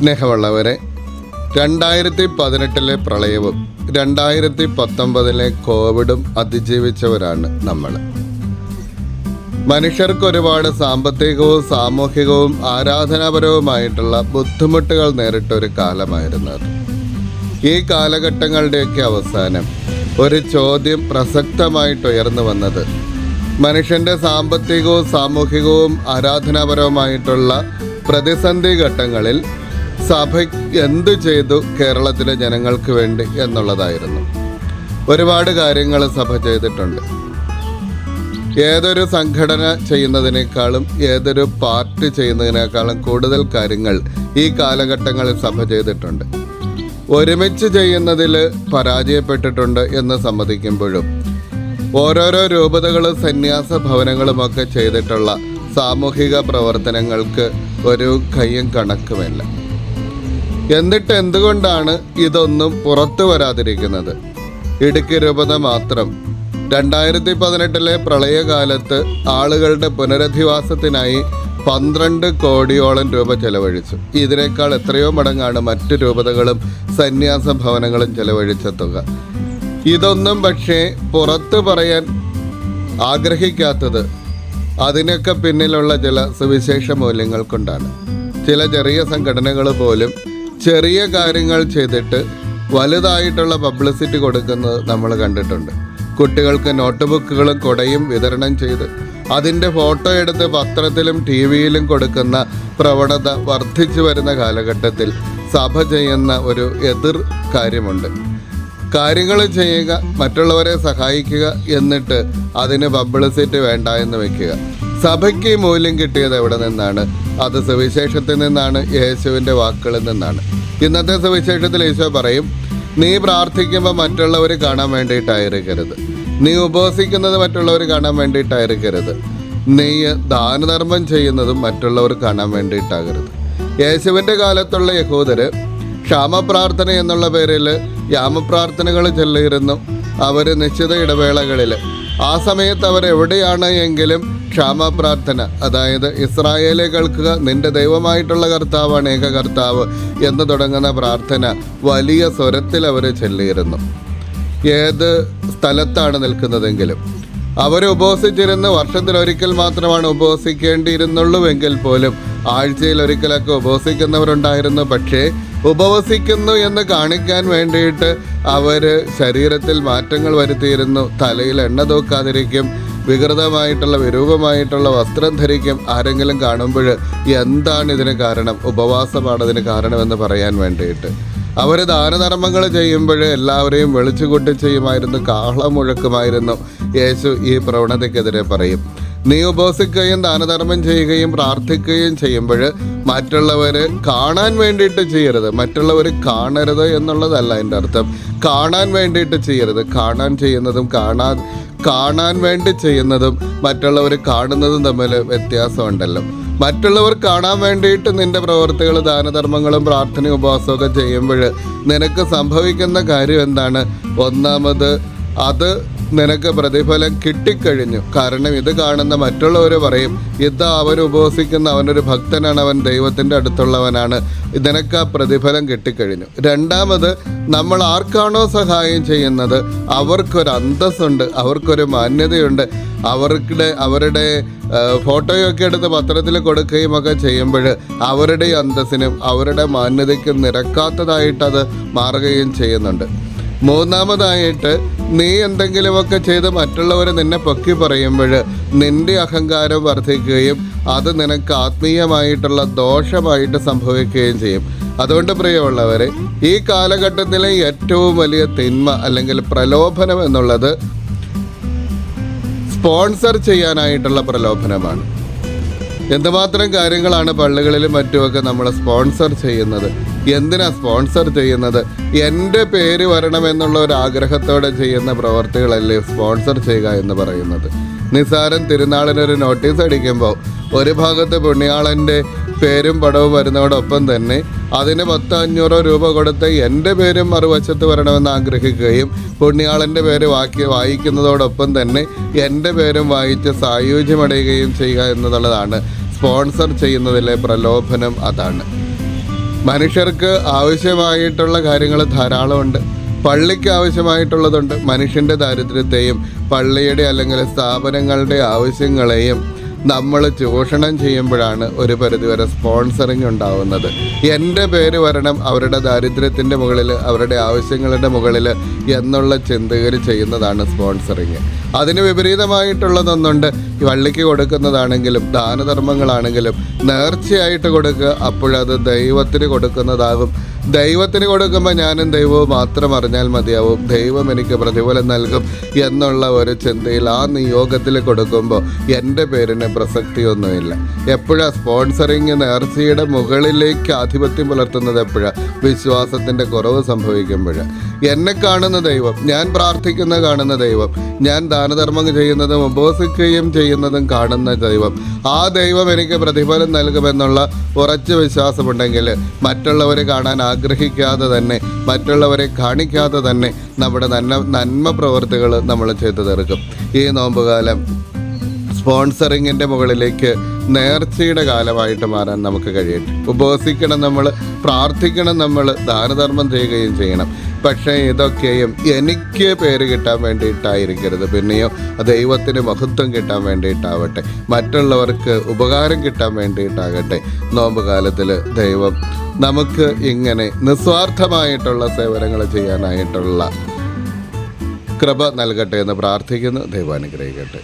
സ്നേഹമുള്ളവരെ രണ്ടായിരത്തി പതിനെട്ടിലെ പ്രളയവും രണ്ടായിരത്തി പത്തൊമ്പതിലെ കോവിഡും അതിജീവിച്ചവരാണ് നമ്മൾ. മനുഷ്യർക്ക് ഒരുപാട് സാമ്പത്തികവും സാമൂഹികവും ആരാധനാപരവുമായിട്ടുള്ള ബുദ്ധിമുട്ടുകൾ നേരിട്ട ഒരു കാലമായിരുന്നു അത്. ഈ കാലഘട്ടങ്ങളുടെയൊക്കെ അവസാനം ഒരു ചോദ്യം പ്രസക്തമായിട്ട് ഉയർന്നു വന്നത് മനുഷ്യന്റെ സാമ്പത്തികവും സാമൂഹികവും ആരാധനാപരവുമായിട്ടുള്ള പ്രതിസന്ധി ഘട്ടങ്ങളിൽ സഭ എന്തു ചെയ്തു കേരളത്തിലെ ജനങ്ങൾക്ക് വേണ്ടി എന്നുള്ളതായിരുന്നു. ഒരുപാട് കാര്യങ്ങൾ സഭ ചെയ്തിട്ടുണ്ട്. ഏതൊരു സംഘടന ചെയ്യുന്നതിനേക്കാളും ഏതൊരു പാർട്ടി ചെയ്യുന്നതിനേക്കാളും കൂടുതൽ കാര്യങ്ങൾ ഈ കാലഘട്ടങ്ങളിൽ സഭ ചെയ്തിട്ടുണ്ട്. ഒരുമിച്ച് ചെയ്യുന്നതിൽ പരാജയപ്പെട്ടിട്ടുണ്ട് എന്ന് സമ്മതിക്കുമ്പോഴും ഓരോരോ രൂപതകളും സന്യാസ ഭവനങ്ങളുമൊക്കെ ചെയ്തിട്ടുള്ള സാമൂഹിക പ്രവർത്തനങ്ങൾക്ക് ഒരു കയ്യും കണക്കുമില്ല. എന്നിട്ട് എന്തുകൊണ്ടാണ് ഇതൊന്നും പുറത്തു വരാതിരിക്കുന്നത്? ഇടുക്കി രൂപത മാത്രം. രണ്ടായിരത്തി പതിനെട്ടിലെ പ്രളയകാലത്ത് ആളുകളുടെ പുനരധിവാസത്തിനായി പന്ത്രണ്ട് കോടിയോളം രൂപ ചെലവഴിച്ചു. ഇതിനേക്കാൾ എത്രയോ മടങ്ങാണ് മറ്റു രൂപതകളും സന്യാസ ഭവനങ്ങളും ചെലവഴിച്ച തുക. ഇതൊന്നും പക്ഷേ പുറത്തു പറയാൻ ആഗ്രഹിക്കാത്തത് അതിനൊക്കെ പിന്നിലുള്ള ചില സുവിശേഷ മൂല്യങ്ങൾ കൊണ്ടാണ് ചില ചെറിയ സംഘടനകൾ പോലും ചെറിയ കാര്യങ്ങൾ ചെയ്തിട്ട് വലുതായിട്ടുള്ള പബ്ലിസിറ്റി കൊടുക്കുന്നത് നമ്മൾ കണ്ടിട്ടുണ്ട്. കുട്ടികൾക്ക് നോട്ട് ബുക്കുകളും കൊടയും വിതരണം ചെയ്ത് അതിന്റെ ഫോട്ടോ എടുത്ത് പത്രത്തിലും ടി വിയിലും കൊടുക്കുന്ന പ്രവണത വർദ്ധിച്ചു വരുന്ന കാലഘട്ടത്തിൽ സഭ ചെയ്യുന്ന ഒരു എതിർ കാര്യമുണ്ട്. കാര്യങ്ങൾ ചെയ്യുക മറ്റുള്ളവരെ സഹായിക്കുക എന്നിട്ട് അതിന് പബ്ലിസിറ്റി വേണ്ട എന്ന് വെക്കുക. സഭയ്ക്ക് മൂല്യം കിട്ടിയത് എവിടെ നിന്നാണ്? അത് സുവിശേഷത്തിൽ നിന്നാണ് യേശുവിന്റെ വാക്കുകളിൽ നിന്നാണ്. ഇന്നത്തെ സുവിശേഷത്തിൽ ഈശോ പറയും നീ പ്രാർത്ഥിക്കുമ്പോൾ മറ്റുള്ളവർ കാണാൻ വേണ്ടിയിട്ടായിരിക്കരുത്. നീ ഉപവസിക്കുന്നത് മറ്റുള്ളവർ കാണാൻ വേണ്ടിയിട്ടായിരിക്കരുത്. നീ ദാനധർമ്മം ചെയ്യുന്നതും മറ്റുള്ളവർ കാണാൻ വേണ്ടിയിട്ടാകരുത്. യേശുവിന്റെ കാലത്തുള്ള യഹൂദര് ക്ഷാമപ്രാർത്ഥന എന്നുള്ള പേരിൽ യാമപ്രാർത്ഥനകൾ ചൊല്ലിയിരുന്നു. അവർ നിശ്ചിത ഇടവേളകളിൽ ആ സമയത്ത് അവർ എവിടെയാണ് എങ്കിലും ക്ഷാമപ്രാർത്ഥന. അതായത് ഇസ്രായേലെ കേൾക്കുക നിന്റെ ദൈവമായിട്ടുള്ള കർത്താവാണ് ഏക കർത്താവ് എന്ന് തുടങ്ങുന്ന പ്രാർത്ഥന വലിയ സ്വരത്തിൽ അവർ ചൊല്ലിയിരുന്നു. ഏത് സ്ഥലത്താണ് നിൽക്കുന്നതെങ്കിലും. അവർ ഉപവസിച്ചിരുന്ന് വർഷത്തിൽ ഒരിക്കൽ മാത്രമാണ് ഉപവസിക്കേണ്ടിയിരുന്നുള്ളൂവെങ്കിൽ പോലും ആഴ്ചയിൽ ഒരിക്കലൊക്കെ ഉപവസിക്കുന്നവരുണ്ടായിരുന്നു പക്ഷേ ഉപവസിക്കുന്നു എന്ന് കാണിക്കാൻ വേണ്ടിയിട്ട് അവർ ശരീരത്തിൽ മാറ്റങ്ങൾ വരുത്തിയിരുന്നു. തലയിൽ എണ്ണ തൂക്കാതിരിക്കും. വികൃതമായിട്ടുള്ള വിരൂപമായിട്ടുള്ള വസ്ത്രം ധരിക്കും ആരെങ്കിലും കാണുമ്പോൾ എന്താണ് ഇതിന് കാരണം? ഉപവാസമാണ് ഇതിന് കാരണമെന്ന് പറയാൻ വേണ്ടിയിട്ട്. അവർ ദാനധർമ്മങ്ങൾ ചെയ്യുമ്പോൾ എല്ലാവരെയും വിളിച്ചുകൂട്ടി ചെയ്യുമായിരുന്നു കാഹളം മുഴക്കുമായിരുന്നു. യേശു ഈ പ്രവണതയ്ക്കെതിരെ പറയും. നീ ഉപവസിക്കുകയും ദാനധർമ്മം ചെയ്യുകയും പ്രാർത്ഥിക്കുകയും ചെയ്യുമ്പോൾ മറ്റുള്ളവരെ കാണാൻ വേണ്ടിയിട്ട് ചെയ്യരുത്. മറ്റുള്ളവർ കാണരുത് എന്നുള്ളതല്ല എന്റെ അർത്ഥം. കാണാൻ വേണ്ടിയിട്ട് ചെയ്യരുത്. കാണാൻ ചെയ്യുന്നതും കാണാൻ കാണാൻ വേണ്ടി ചെയ്യുന്നതും മറ്റുള്ളവർ കാണുന്നതും തമ്മിൽ വ്യത്യാസമുണ്ടല്ലോ. മറ്റുള്ളവർ കാണാൻ വേണ്ടിയിട്ട് നിന്റെ പ്രവർത്തികൾ ദാനധർമ്മങ്ങളും പ്രാർത്ഥനയും ഉപവാസമൊക്കെ ചെയ്യുമ്പോൾ നിനക്ക് സംഭവിക്കുന്ന കാര്യം എന്താണ്? ഒന്നാമത് അത് നിനക്ക് പ്രതിഫലം കിട്ടിക്കഴിഞ്ഞു. കാരണം ഇത് കാണുന്ന മറ്റുള്ളവർ പറയും ഇത് അവൻ ഉപവസിക്കുന്ന അവനൊരു ഭക്തനാണ് അവൻ ദൈവത്തിന്റെ അടുത്തുള്ളവനാണ്. നിനക്ക് ആ പ്രതിഫലം കിട്ടിക്കഴിഞ്ഞു. രണ്ടാമത് നമ്മൾ ആർക്കാണോ സഹായം ചെയ്യുന്നത്? അവർക്കൊരു അന്തസ്സുണ്ട് അവർക്കൊരു മാന്യതയുണ്ട്. അവരുടെ അവരുടെ ഫോട്ടോയൊക്കെ എടുത്ത് പത്രത്തിൽ കൊടുക്കുകയും ഒക്കെ ചെയ്യുമ്പോൾ അവരുടെ അന്തസ്സിനും അവരുടെ മാന്യതയ്ക്കും നിരക്കാത്തതായിട്ടത് മാറുകയും ചെയ്യുന്നുണ്ട്. മൂന്നാമതായിട്ട് നീ എന്തെങ്കിലുമൊക്കെ ചെയ്ത് മറ്റുള്ളവർ നിന്നെ പൊക്കി പറയുമ്പോൾ നിന്റെ അഹങ്കാരം വർദ്ധിക്കുകയും അത് നിനക്ക് ആത്മീയമായിട്ടുള്ള ദോഷമായിട്ട് സംഭവിക്കുകയും ചെയ്യും. അതുകൊണ്ട് പ്രിയമുള്ളവരെ ഈ കാലഘട്ടത്തിലെ ഏറ്റവും വലിയ തിന്മ അല്ലെങ്കിൽ പ്രലോഭനം എന്നുള്ളത് സ്പോൺസർ ചെയ്യാനായിട്ടുള്ള പ്രലോഭനമാണ്. എന്തുമാത്രം കാര്യങ്ങളാണ് പള്ളികളിലും മറ്റുമൊക്കെ നമ്മൾ സ്പോൺസർ ചെയ്യുന്നത്? എന്തിനാ സ്പോൺസർ ചെയ്യുന്നത്? എന്റെ പേര് വരണമെന്നുള്ള ഒരു ആഗ്രഹത്തോടെ ചെയ്യുന്ന പ്രവർത്തികളല്ലേ സ്പോൺസർ ചെയ്യുക എന്ന് പറയുന്നത്. നിസാരം തിരുനാളിനൊരു നോട്ടീസ് അടിക്കുമ്പോൾ ഒരു ഭാഗത്ത് പുണ്യാളന്റെ പേരും പടവും വരുന്നതോടൊപ്പം തന്നെ അതിന് പത്ത് അഞ്ഞൂറോ രൂപ കൊടുത്ത് എന്റെ പേരും മറുവശത്ത് വരണമെന്ന് ആഗ്രഹിക്കുകയും പുണ്യാളന്റെ പേര് വാക്കി വായിക്കുന്നതോടൊപ്പം തന്നെ എന്റെ പേരും വായിച്ച് സായുജ്യമടയുകയും ചെയ്യുക എന്നുള്ളതാണ് സ്പോൺസർ ചെയ്യുന്നതിലെ പ്രലോഭനം അതാണ്. മനുഷ്യർക്ക് ആവശ്യമായിട്ടുള്ള കാര്യങ്ങൾ ധാരാളമുണ്ട്. പള്ളിക്ക് ആവശ്യമായിട്ടുള്ളതുണ്ട്. മനുഷ്യന്റെ ദാരിദ്ര്യത്തെയും പള്ളിയുടെ അല്ലെങ്കിൽ സ്ഥാപനങ്ങളുടെ ആവശ്യങ്ങളെയും നമ്മൾ ചൂഷണം ചെയ്യുമ്പോഴാണ് ഒരു പരിധിവരെ സ്പോൺസറിങ് ഉണ്ടാവുന്നത്. എന്റെ പേര് വരണം അവരുടെ ദാരിദ്ര്യത്തിന്റെ മുകളിൽ അവരുടെ ആവശ്യങ്ങളുടെ മുകളിൽ എന്നുള്ള ചിന്തകർ ചെയ്യുന്നതാണ് സ്പോൺസറിങ് അതിന് വിപരീതമായിട്ടുള്ളതൊന്നുണ്ട്. വള്ളിക്ക് കൊടുക്കുന്നതാണെങ്കിലും ദാനധർമ്മങ്ങളാണെങ്കിലും നേർച്ചയായിട്ട് കൊടുക്കുക അപ്പോഴത് ദൈവത്തിന് കൊടുക്കുന്നതാകും. ദൈവത്തിന് കൊടുക്കുമ്പോൾ ഞാനും ദൈവവും മാത്രം അറിഞ്ഞാൽ മതിയാവും. ദൈവം എനിക്ക് പ്രതിഫലം നൽകും എന്നുള്ള ഒരു ചിന്തയിൽ ആ നിയോഗത്തിൽ കൊടുക്കുമ്പോൾ എന്റെ പേരിന് പ്രസക്തിയൊന്നുമില്ല. എപ്പോഴാ സ്പോൺസറിങ് നേർച്ചയുടെ മുകളിലേക്ക് ആധിപത്യം പുലർത്തുന്നത് എപ്പോഴാണ് വിശ്വാസത്തിന്റെ കുറവ് സംഭവിക്കുമ്പോഴാണ് എന്നെ കാണുന്ന ദൈവം ഞാൻ പ്രാർത്ഥിക്കുന്ന കാണുന്ന ദൈവം ഞാൻ ദാനധർമ്മം ചെയ്യുന്നതും ഉപവസിക്കുകയും ചെയ്യുന്നതും കാണുന്ന ദൈവം. ആ ദൈവം എനിക്ക് പ്രതിഫലം നൽകുമെന്നുള്ള ഉറച്ച വിശ്വാസമുണ്ടെങ്കിൽ മറ്റുള്ളവരെ കാണാൻ ആഗ്രഹിക്കാതെ തന്നെ മറ്റുള്ളവരെ കാണിക്കാതെ തന്നെ നമ്മുടെ നന്മ നന്മ പ്രവൃത്തികൾ നമ്മൾ ചെയ്തു തീർക്കും. ഈ നോമ്പുകാലം സ്പോൺസറിങ്ങിന്റെ മുകളിലേക്ക് നേർച്ചയുടെ കാലമായിട്ട് മാറാൻ നമുക്ക് കഴിയട്ടെ. ഉപവസിക്കണം നമ്മൾ പ്രാർത്ഥിക്കണം നമ്മൾ ദാനധർമ്മം ചെയ്യുകയും ചെയ്യണം. പക്ഷേ ഇതൊക്കെയും എനിക്ക് പേര് കിട്ടാൻ വേണ്ടിയിട്ടായിരിക്കരുത്. പിന്നെയോ ദൈവത്തിന് മഹത്വം കിട്ടാൻ വേണ്ടിയിട്ടാവട്ടെ. മറ്റുള്ളവർക്ക് ഉപകാരം കിട്ടാൻ വേണ്ടിയിട്ടാകട്ടെ. നോമ്പ് കാലത്തിൽ ദൈവം നമുക്ക് ഇങ്ങനെ നിസ്വാർത്ഥമായിട്ടുള്ള സേവനങ്ങൾ ചെയ്യാനായിട്ടുള്ള കൃപ നൽകട്ടെ എന്ന് പ്രാർത്ഥിക്കുന്നു. ദൈവം അനുഗ്രഹിക്കട്ടെ